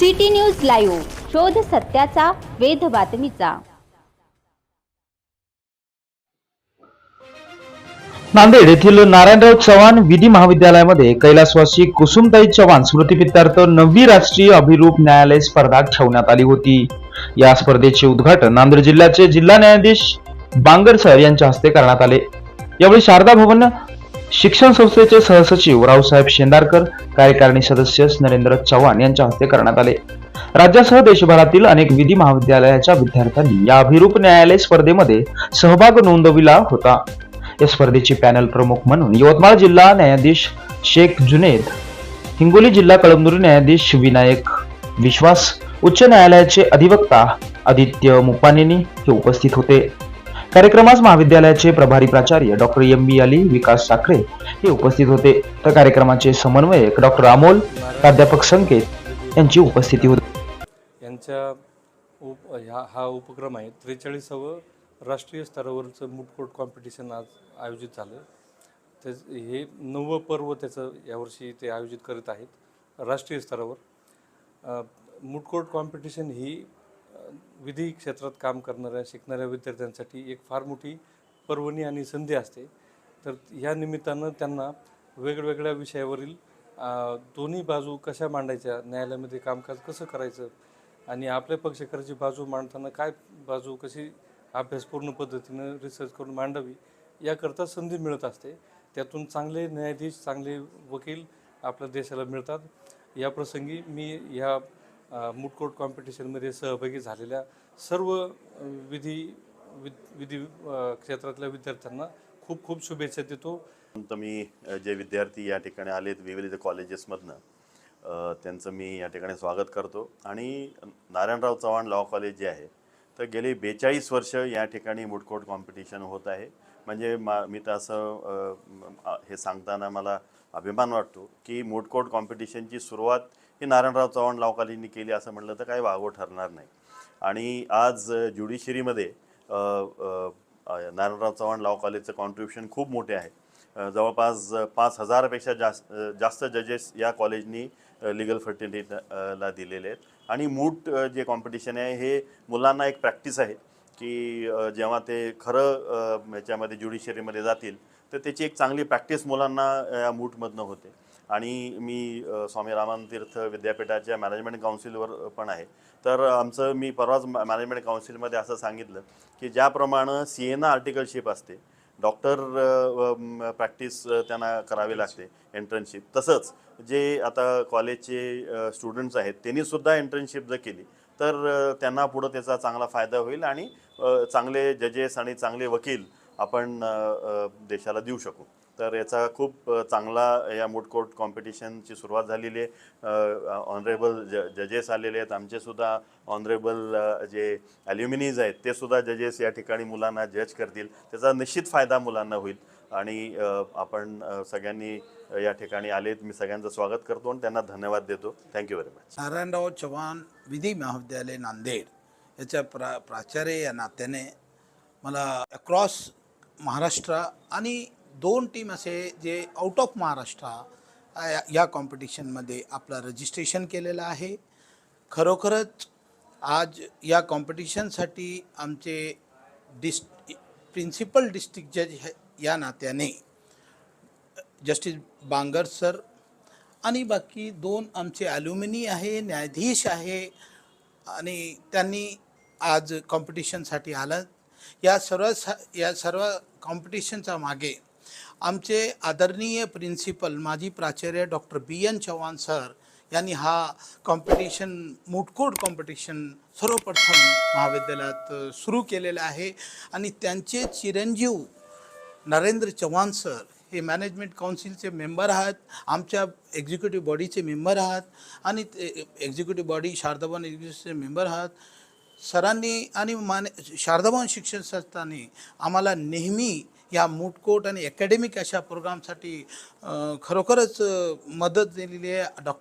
City news live शोध सत्याचा वेध बातमीचा. नांदेड येथील नारायणराव चव्हाण विधी महाविद्यालयामध्ये कैलासवासी कुसुमताई चव्हाण स्मृतिप्रित्यर्थ नववी राष्ट्रीय अभिरूप न्यायालय स्पर्धा ठेवण्यात आली होती. या स्पर्धेचे उद्घाटन नांदेड जिल्ह्याचे जिल्हा न्यायाधीश बांगर सर यांच्या हस्ते करण्यात आले. यावेळी शारदा भवन शिक्षण संस्थेचे सहसचिव रावसाहेब शेंदारकर कार्यकारिणी सदस्य नरेंद्र चव्हाण यांच्या हस्ते करण्यात आले. राज्यासह देशभरातील अनेक विधी महाविद्यालयाच्या विद्यार्थ्यांनी या अभिरूप न्यायालय स्पर्धेमध्ये सहभाग नोंदविला होता. या स्पर्धेचे पॅनल प्रमुख म्हणून यवतमाळ जिल्हा न्यायाधीश शेख जुनेद हिंगोली जिल्हा कळमनुरी न्यायाधीश विनायक विश्वास उच्च न्यायालयाचे अधिवक्ता आदित्य मुपानेनी हे उपस्थित होते. कार्यक्रमास महाविद्यालयाचे प्रभारी प्राचार्य doctor M. B. Ali Vikas Sakhare हे उपस्थित होते. तर कार्यक्रमाचे समन्वयक डॉक्टर अमोल प्राध्यापक संकेत यांची उपस्थिती होती. यांच्या उप ह्या हा उपक्रम आहे. त्रेचाळीसावं राष्ट्रीय स्तरावरचं मुटकोट कॉम्पिटिशन आज आयोजित झालं. ते हे नववं पर्व त्याचं यावर्षी ते आयोजित करीत आहेत राष्ट्रीय स्तरावर. मुटकोट कॉम्पिटिशन ही विधी क्षेत्रात काम करणाऱ्या शिकणाऱ्या विद्यार्थ्यांसाठी एक फार मोठी पर्वणी आणि संधी असते. तर ह्या निमित्तानं त्यांना वेगवेगळ्या विषयावरील दोन्ही बाजू कशा मांडायच्या न्यायालयामध्ये कामकाज कसं करायचं आणि आपल्या पक्षकाराची बाजू मांडताना काय बाजू कशी अभ्यासपूर्ण पद्धतीनं रिसर्च करून मांडावी याकरता संधी मिळत असते. त्यातून चांगले न्यायाधीश चांगले वकील आपल्या देशाला मिळतात. या प्रसंगी मी ह्या मुटकोट कॉम्पिटिशनमध्ये सहभागी झालेल्या सर्व विधी विद विधी क्षेत्रातल्या विद्यार्थ्यांना खूप खूप शुभेच्छा देतो. मी जे विद्यार्थी या ठिकाणी आलेत विविध कॉलेजेसमधनं त्यांचं मी या ठिकाणी स्वागत करतो. आणि नारायणराव चव्हाण लॉ कॉलेज जे आहे तर गेली बेचाळीस वर्ष या ठिकाणी मुठकोट कॉम्पिटिशन होत आहे. म्हणजे मा मी तर असं हे सांगताना मला अभिमान वाटतो की मुठकोट कॉम्पिटिशनची सुरुवात ही नारायणराव चव्हाण लावकालींनी कॉलेजनी केली असं म्हटलं तर काही वागो ठरणार नाही. आणि आज ज्युडिशरीमध्ये नारायणराव चव्हाण लाव कॉलेजचं कॉन्ट्रीब्युशन खूप मोठे आहे. जवळपास पाच हजारपेक्षा जास्त जास्त जजेस या कॉलेजनी लिगल फर्टिलिटीला दिलेले आहेत. आणि मूट जे कॉम्पिटिशन आहे हे मुलांना एक प्रॅक्टिस आहे की जेव्हा ते खरं याच्यामध्ये ज्युडिशरीमध्ये जातील तर त्याची एक चांगली प्रॅक्टिस मुलांना या मूटमधनं होते. आणि मी स्वामी रामानतीर्थ विद्यापीठाच्या मॅनेजमेंट काउन्सिलवर पण आहे. तर आमचं मी परवाच मॅनेजमेंट काउन्सिलमध्ये असं सांगितलं की ज्याप्रमाणे सी एना आर्टिकलशिप असते डॉक्टर प्रॅक्टिस त्यांना करावी लागते एंट्रन्शिप तसंच जे आता कॉलेजचे स्टुडंट्स आहेत त्यांनीसुद्धा एंट्रन्शिप जर केली तर त्यांना पुढं त्याचा चांगला फायदा होईल आणि चांगले जजेस आणि चांगले वकील आपण देशाला देऊ शकू. तर याचा खूप चांगला या मुटकोट कॉम्पिटिशनची सुरुवात झालेली आहे. ऑनरेबल ज जजेस आलेले आहेत. आमचेसुद्धा ऑनरेबल जे ॲल्युमिनीज आहेत ते सुद्धा जजेस या ठिकाणी मुलांना जज करतील. त्याचा निश्चित फायदा मुलांना होईल. आणि आपण सगळ्यांनी या ठिकाणी आलेत. मी सगळ्यांचं स्वागत करतो आणि त्यांना धन्यवाद देतो. Thank you very much Narayanrao Chavan विधी महाविद्यालय नांदेड याच्या प्रा प्राचार्य या नात्याने मला अक्रॉस महाराष्ट्र आणि दोन टीम असे जे आउट ऑफ महाराष्ट्र या- या कॉम्पिटिशनमध्ये आपलं रजिस्ट्रेशन केलेलं आहे. खरोखरच आज या कॉम्पिटिशनसाठी आमचे डिस् प्रिन्सिपल डिस्ट्रिक्ट जज या नात्याने जस्टिस बांगर सर आणि बाकी दोन आमचे ॲल्युमिनी आहे न्यायाधीश आहे आणि त्यांनी आज कॉम्पिटिशनसाठी आलं. या सर्व सा या सर्व कॉम्पिटिशनच्या मागे आमचे आदरणीय प्रिन्सिपल माजी प्राचार्य doctor B N Chavan sir यांनी हा कॉम्पिटिशन मुटकोट कॉम्पिटिशन सर्वप्रथम महाविद्यालयात सुरू केलेलं आहे. आणि त्यांचे चिरंजीव नरेंद्र चव्हाण सर हे मॅनेजमेंट काउन्सिलचे मेंबर आहात. आमच्या एक्झिक्युटिव्ह बॉडीचे मेंबर आहात. आणि एक्झिक्युटिव्ह बॉडी शारदाभवन एक्झिक्युटिव्हचे मेंबर आहात. सरांनी आणि माने शारदाभवन शिक्षण संस्थांनी आम्हाला नेहमी या मूटकोट आणि अकॅडमिक अशा प्रोग्रामसाठी खरोखरच मदत दिलेली आहे. डॉक्टर